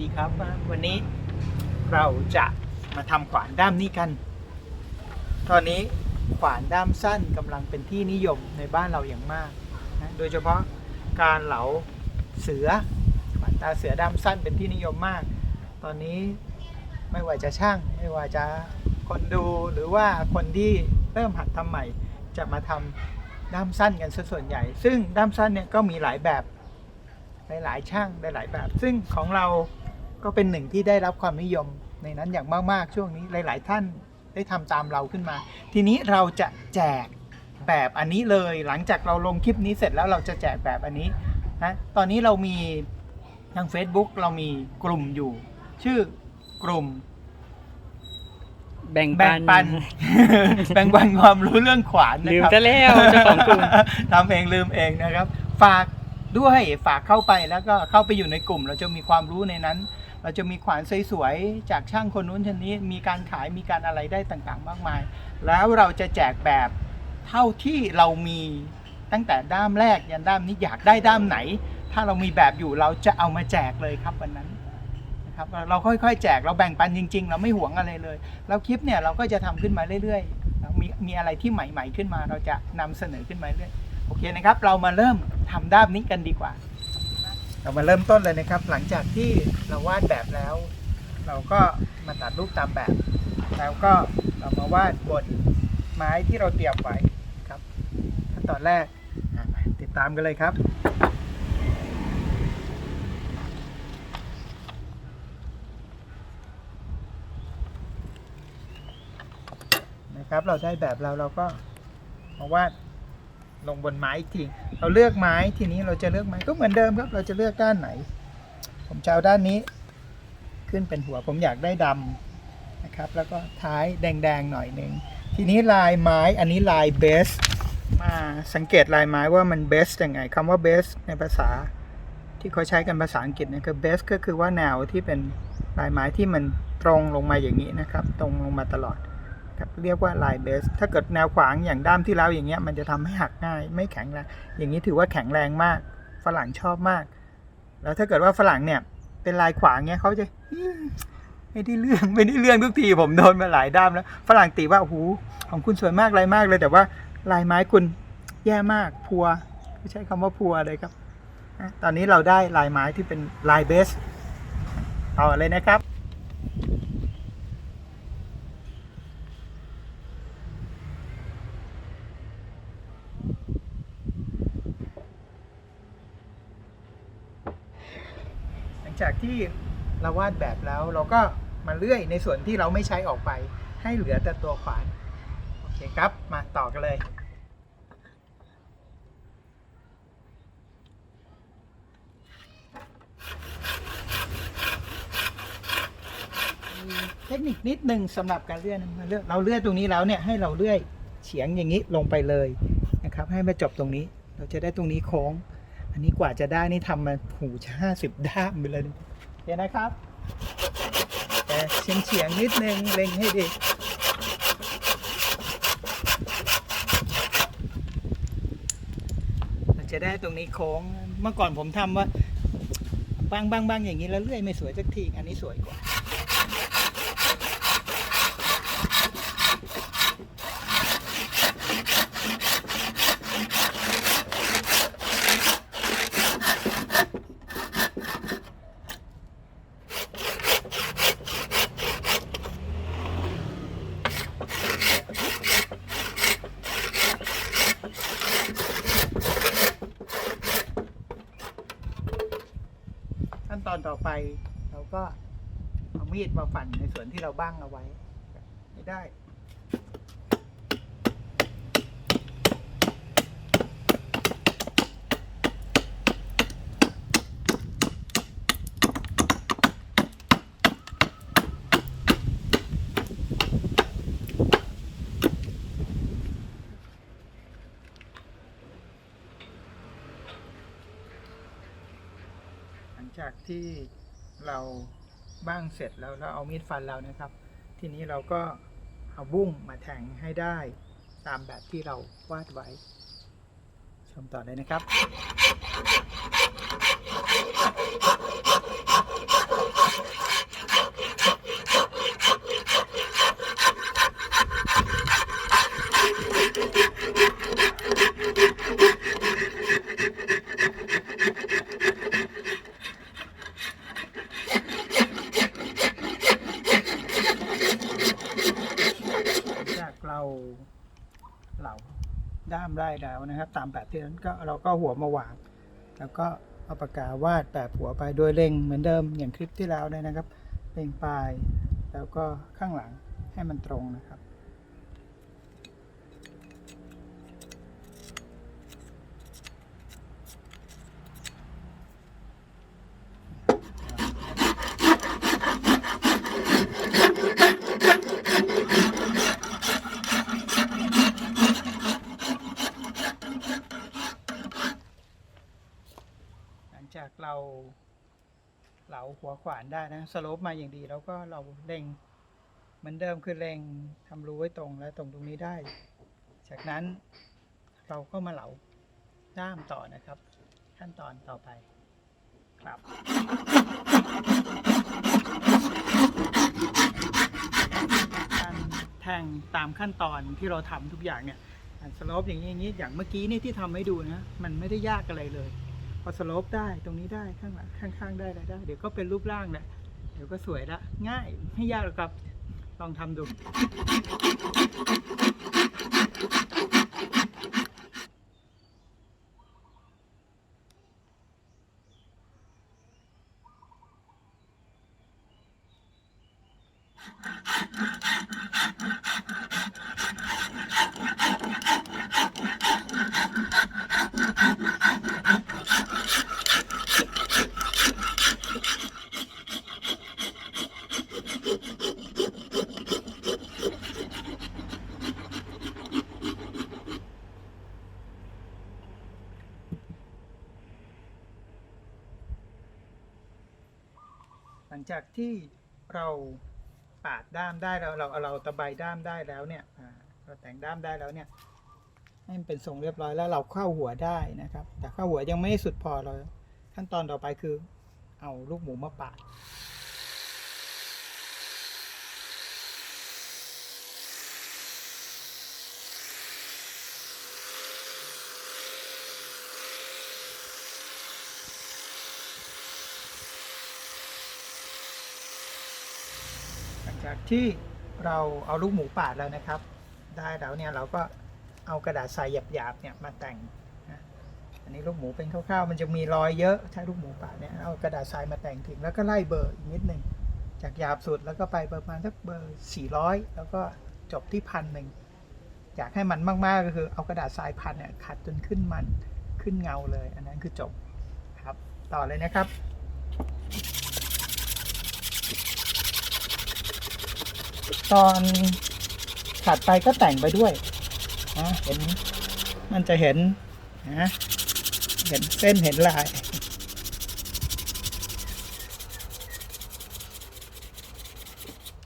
ดีครับวันนี้เราจะมาทำขวานด้ามนี้กัน ตอนนี้ขวานด้ามสั้นกำลังเป็นที่นิยมในบ้านเราอย่างมากนะโดยเฉพาะการเหลาเสือขวานตาเสือด้ามสั้นเป็นที่นิยมมาก ตอนนี้ไม่ว่าจะช่าง ไม่ว่าจะคนดูหรือว่าคนที่เริ่มหัดทำใหม่ จะมาทำด้ามสั้นกันส่วนใหญ่ ซึ่งด้ามสั้นเนี่ยก็มีหลายแบบหลายๆช่างหลายๆแบบ ซึ่งของเรา ก็เป็นหนึ่งที่ได้รับความนิยมในนั้นอย่างมาก ๆ ช่วงนี้หลาย ๆ ท่านได้ทำตามเราขึ้นมา ทีนี้เราจะแจกแบบอันนี้เลย หลังจากเราลงคลิปนี้เสร็จแล้วเราจะแจกแบบอันนี้นะตอนนี้เรามีทาง Facebook เรามีกลุ่มอยู่ ชื่อกลุ่ม แบ่งแบ่ปังนปันแบ่งปันความรู้เรื่องขวานนะลืมครับ จะแล้วเจ้าของกลุ่ม ทำเองลืมเองนะครับ ฝากด้วยฝากเข้าไปแล้วก็เข้าไปอยู่ในกลุ่ม เราจะมีความรู้ในนั้น เราจะมีขวานสวยๆจากช่างคนนู้นคนนี้มีการขายมีการอะไรได้ต่างๆ มากมาย แล้วเราจะแจกแบบเท่าที่เรามีตั้งแต่ด้ามแรกยันด้ามนี้อยากได้ด้ามไหน ถ้าเรามีแบบอยู่เราจะเอามาแจกเลยครับวันนั้นนะครับเราค่อยๆ แจกเราแบ่งปันจริง ๆ เราไม่หวงอะไรเลย แล้วคลิปเนี่ยเราก็จะทำขึ้นมาเรื่อยๆมีมีอะไรที่ใหม่ ๆ ขึ้นมา เราจะนำเสนอขึ้นมาเรื่อยโอเคนะครับ เรามาเริ่มทำด้ามนี้กันดีกว่า เรามาเริ่มต้นเลยนะครับ หลังจากที่เราวาดแบบแล้ว เราก็มาตัดรูปตามแบบ แล้วก็เรามาวาดบนไม้ที่เราเตรียมไว้ครับขั้นตอนแรกติดตามกันเลยครับนะครับเราได้แบบเราเราก็มาวาดลงบนไม้อีกที เราเลือกไม้ทีนี้เราจะเลือกไม้ก็เหมือนเดิมครับ เราจะเลือกด้านไหน ผมจะเอาด้านนี้ ขึ้นเป็นหัวผมอยากได้ดำนะครับ แล้วก็ท้ายแดงๆหน่อยหนึ่งทีนี้ลายไม้อันนี้ลายเบสมาสังเกตลายไม้ว่ามันเบสยังไงคำว่าเบสในภาษาที่เขาใช้กันภาษาอังกฤษเนี่ยคือเบสก็คือว่าแนวที่เป็นลายไม้ที่มันตรงลงมาอย่างนี้นะครับ ตรงลงมาตลอด เรียกว่าลายเบส ถ้าเกิดแนวขวางอย่างด้ามที่แล้วอย่างเงี้ยมันจะทำให้หักง่าย ไม่แข็งแรง อย่างนี้ถือว่าแข็งแรงมาก ฝรั่งชอบมาก แล้วถ้าเกิดว่าฝรั่งเนี่ยเป็นลายขวางเงี้ยเขาจะไม่ได้เรื่องไม่ได้เรื่องทุกทีผมโดนมาหลายด้ามแล้ว ฝรั่งตีว่าโอ้โหของคุณสวยมากลายมากเลย แต่ว่าลายไม้คุณแย่มากพัวไม่ใช้คำว่าพัวเลยครับ ตอนนี้เราได้ลายไม้ที่เป็นลายเบสต่อเลยนะครับ จากที่เราวาดแบบแล้ว เราก็มาเลื่อยในส่วนที่เราไม่ใช้ออกไป ให้เหลือแต่ตัวขวานโอเคครับมาต่อกันเลยเทคนิคนิดหนึ่งสำหรับการเลื่อยนะเลื่อยเราเลื่อยตรงนี้แล้วเนี่ยให้เราเลื่อยเฉียงอย่างนี้ลงไปเลยนะครับ ให้มาจบตรงนี้ เราจะได้ตรงนี้โค้ง อันนี้กว่าจะได้นี่ทำมาหูห้าสิบด้ามไปเลยนะเห็นนะครับแต่เฉียงเฉียงๆนิดนึงเล็งให้ดีเราจะได้ตรงนี้โค้งเมื่อก่อนผมทำว่าบางบางบางอย่างนี้แล้วเลื่อยไม่สวยสักที อันนี้สวยกว่า อนต่อไป เราก็เอามีดมาฟันในส่วนที่เราบ้างเอาไว้ ไม่ได้ ที่เราบ้างเสร็จแล้วเราเอามีดฟันเรานะครับ ทีนี้เราก็เอาบุ้งมาแทงให้ได้ตามแบบที่เราวาดไว้ ชมต่อเลยนะครับ เหลาด้ามได้ แล้วนะครับ ตามแบบที่นั้นก็เราก็หัวมาวาง แล้วก็เอาปากกาวาดแบบหัวไปโดยเล็งเหมือนเดิมอย่างคลิปที่แล้วเลยนะครับ เล็งปลายแล้วก็ข้างหลังให้มันตรงนะครับ หลังจากเราเหัวขวานได้นะสโลปมาอย่างดีแล้วก็เราเล็งเหมือนเดิมคือเล็งทำรูไว้ตรงและตรงตรงนี้ได้ จากนั้นเราก็มาเหลาด้ามต่อนะครับ ขั้นตอนต่อไปครับการแทงตามขั้นตอนที่เราทำทุกอย่างเนี่ยสโลปอย่างนี้อย่างนี้อย่างเมื่อกี้นี่ที่ทำให้ดูนะ มันไม่ได้ยากอะไรเลย อสโลปได้ตรงนี้ได้ข้างหลังข้างๆได้อะไรได้ เดี๋ยวก็เป็นรูปร่างแหละเดี๋ยวก็สวยละง่ายไม่ยากหรอกครับ ลองทำดู จากที่เราปาดด้ามได้แล้วเราเราตะไบด้ามได้แล้วเนี่ยเราแต่งด้ามได้แล้วเนี่ยให้มันเป็นทรงเรียบร้อยแล้วเราเข้าหัวได้นะครับ แต่เข้าหัวยังไม่สุดพอเราขั้นตอนต่อไปคือ เอาลูกหมูมาปาด จากที่เราเอาลูกหมูปาดแล้วนะครับ ได้แล้วเนี่ยเราก็เอากระดาษทรายหยาบๆเนี่ยมาแต่งนะอันนี้ลูกหมูเป็นคร่าวๆ มันจะมีรอยเยอะถ้าลูกหมูปาดเนี่ยเอากระดาษทรายมาแต่งถึงแล้วก็ไล่เบอร์อีกนิดหนึ่งจากหยาบสุดแล้วก็ไปประมาณสักเบอร์400 แล้วก็จบที่พันหนึ่งอยากให้มันมากๆก็คือเอากระดาษทรายพันเนี่ยขัดจนขึ้นมันขึ้นเงาเลย อันนั้นคือจบครับ ต่อเลยนะครับ ตอนขัดไปก็แต่งไปด้วยนะเห็นมันจะเห็นนะเห็นเส้นเห็นลาย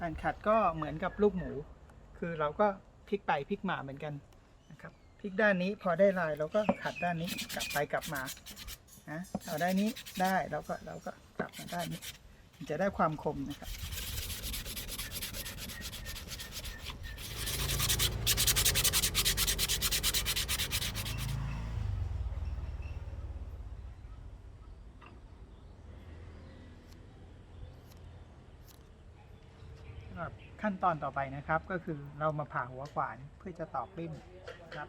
การขัดก็เหมือนกับลูกหมู คือเราก็พลิกไปพลิกมาเหมือนกันนะครับพลิกด้านนี้พอได้ลายเราก็ขัดด้านนี้กลับไปกลับมานะเอาได้นี้ได้เราก็เราก็กลับมาด้านนี้จะได้ความคมนะครับ สำหรับ ขั้นตอนต่อไปนะครับ ก็คือเรามาผ่าหัวขวานเพื่อจะตอกลิ้นครับ